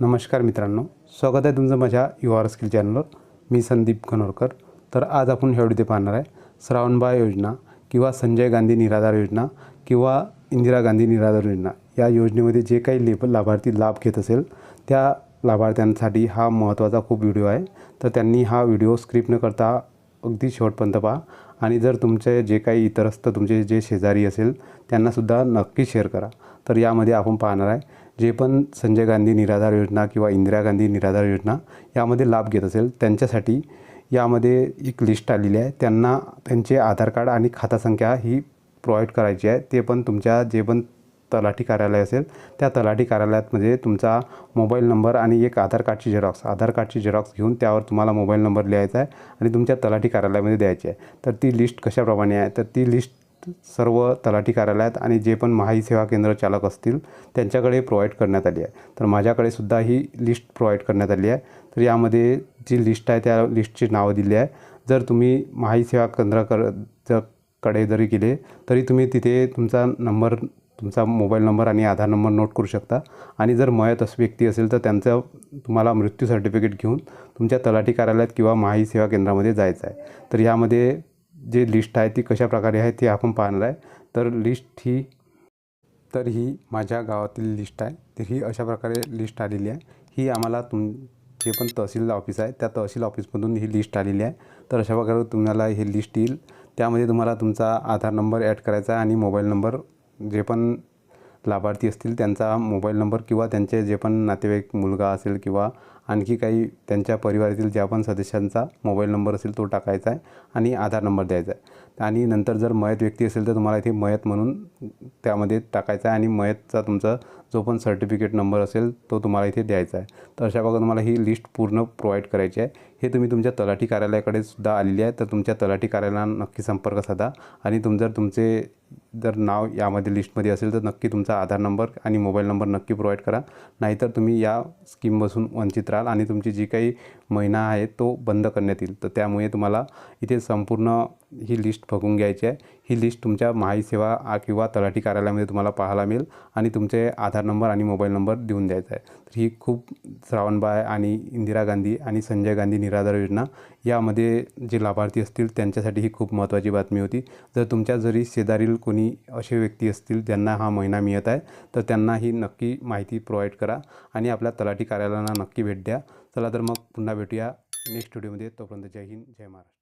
नमस्कार मित्रांनो स्वागत आहे तुमचं माझ्या यू आर स्किल चॅनलवर. मी संदीप कनोरकर. तर आज आपण ह्या व्हिडिओ पाहणार आहे श्रावणबाळ योजना किंवा संजय गांधी निराधार योजना किंवा इंदिरा गांधी निराधार योजना. या योजनेमध्ये जे काही लेब लाभार्थी लाभ घेत असेल त्या लाभार्थ्यांसाठी हा महत्त्वाचा खूप व्हिडिओ आहे. तर त्यांनी हा व्हिडिओ स्क्रिप्ट न करता अगदी शेवटपर्यंत पहा. आणि जर तुमचे जे काही इतरस्थ तुमचे जे शेजारी असेल त्यांनासुद्धा नक्की शेअर करा. तर यामध्ये आपण पाहणार आहे जे पण संजय गांधी निराधार योजना किंवा इंदिरा गांधी निराधार योजना यामध्ये लाभ घेत असेल त्यांच्यासाठी यामध्ये एक लिस्ट आलेली आहे. त्यांना त्यांचे आधार कार्ड आणि खाता संख्या ही प्रोव्हाइड करायची आहे. ते पण तुमच्या जे पण तलाठी कार्यालय असेल त्या तलाठी कार्यालयातमध्ये म्हणजे तुमचा मोबाईल नंबर आणि एक आधार कार्डची झेरॉक्स आधार कार्डची झेरॉक्स घेऊन त्यावर तुम्हाला मोबाईल नंबर लिहायचा आहे आणि तुमच्या तलाठी कार्यालयामध्ये द्यायची आहे. तर ती लिस्ट कशाप्रमाणे आहे? तर ती लिस्ट सर्व तलाठी कार्यालयात आणि जे पण महाई सेवा केंद्र चालक असतील त्यांच्याकडे प्रोव्हाइड करण्यात आली आहे. तर माझ्याकडे सुद्धा ही लिस्ट प्रोव्हाइड करण्यात आली आहे. तर यामध्ये जी लिस्ट आहे त्या लिस्टची नावं दिली आहे. जर तुम्ही महाई सेवा केंद्राकरकडे जरी गेले तरी तुम्ही तिथे तुमचा नंबर तुमचा मोबाईल नंबर आणि आधार नंबर नोट करू शकता. आणि जर मयत व्यक्ती असेल तर त्यांचं तुम्हाला मृत्यू सर्टिफिकेट घेऊन तुमच्या तलाठी कार्यालयात किंवा महाई सेवा केंद्रामध्ये जायचं आहे. तर यामध्ये जे लिस्ट आहे ती कशा प्रकारे आहे ती आपण पाहणार आहे. तर लिस्ट ही तर ही माझ्या गावातील लिस्ट आहे. तर ही अशा प्रकारे लिस्ट आलेली आहे. ही आम्हाला तुम जे पण तहसील ऑफिस आहे त्या तहसील ऑफिसमधून ही लिस्ट आलेली आहे. तर अशा प्रकारे तुम्हाला ही लिस्ट येईल. त्यामध्ये तुम्हाला तुमचा आधार नंबर ॲड करायचा आहे आणि मोबाईल नंबर जे पण लाभार्थी असतील त्यांचा मोबाईल नंबर किंवा त्यांचे जे पण नातेवाईक मुलगा असेल किंवा आणखी काही त्यांच्या परिवारातील ज्या पण सदस्यांचा मोबाईल नंबर असेल तो टाकायचा आहे आणि आधार नंबर द्यायचा आहे. आणि नंतर जर मयत व्यक्ती असेल तर तुम्हाला इथे मयत म्हणून त्यामध्ये टाकायचा आहे आणि मयतचा तुमचा जो पण सर्टिफिकेट नंबर असेल तो तुम्हाला इथे द्यायचा आहे. तर अशा प्रकारे तुम्हाला ही लिस्ट पूर्ण प्रोव्हाइड करायची आहे. हे तुम्ही तुमच्या तलाठी कार्यालयाकडे सुद्धा आलेली आहे. तर तुमच्या तलाठी कार्यालयाला नक्की संपर्क साधा आणि तुम जर तुमचे जर नाव यामध्ये लिस्टमध्ये असेल तर नक्की तुमचा आधार नंबर आणि मोबाईल नंबर नक्की प्रोव्हाइड करा. नाहीतर तुम्ही या स्कीमपासून वंचित राहाल आणि तुमची जी काही महिना आहे तो बंद करण्यात येईल. तर त्यामुळे तुम्हाला इथे संपूर्ण ही लिस्ट बघून घ्यायची आहे. ही लिस्ट तुमच्या महाई सेवा किंवा तलाठी कार्यालयामध्ये तुम्हाला पाहायला मिळेल आणि तुमचे आधार नंबर आणि मोबाईल नंबर देऊन द्यायचा आहे. तर ही खूप श्रावणबाय आणि इंदिरा गांधी आणि संजय गांधी निराधार योजना यामध्ये जे लाभार्थी असतील त्यांच्यासाठी ही खूप महत्त्वाची बातमी होती. जर तुमच्या जरी शेजारील कोणी असे व्यक्ती असतील ज्यांना हा महिना मिळत आहे तर त्यांना ही नक्की माहिती प्रोव्हाइड करा आणि आपल्या तलाठी कार्यालयाला नक्की भेट द्या. चला तर मग पुन्हा भेटूया नेक्स्ट व्हिडिओमध्ये तोपर्यंत जय हिंद जय महाराष्ट्र.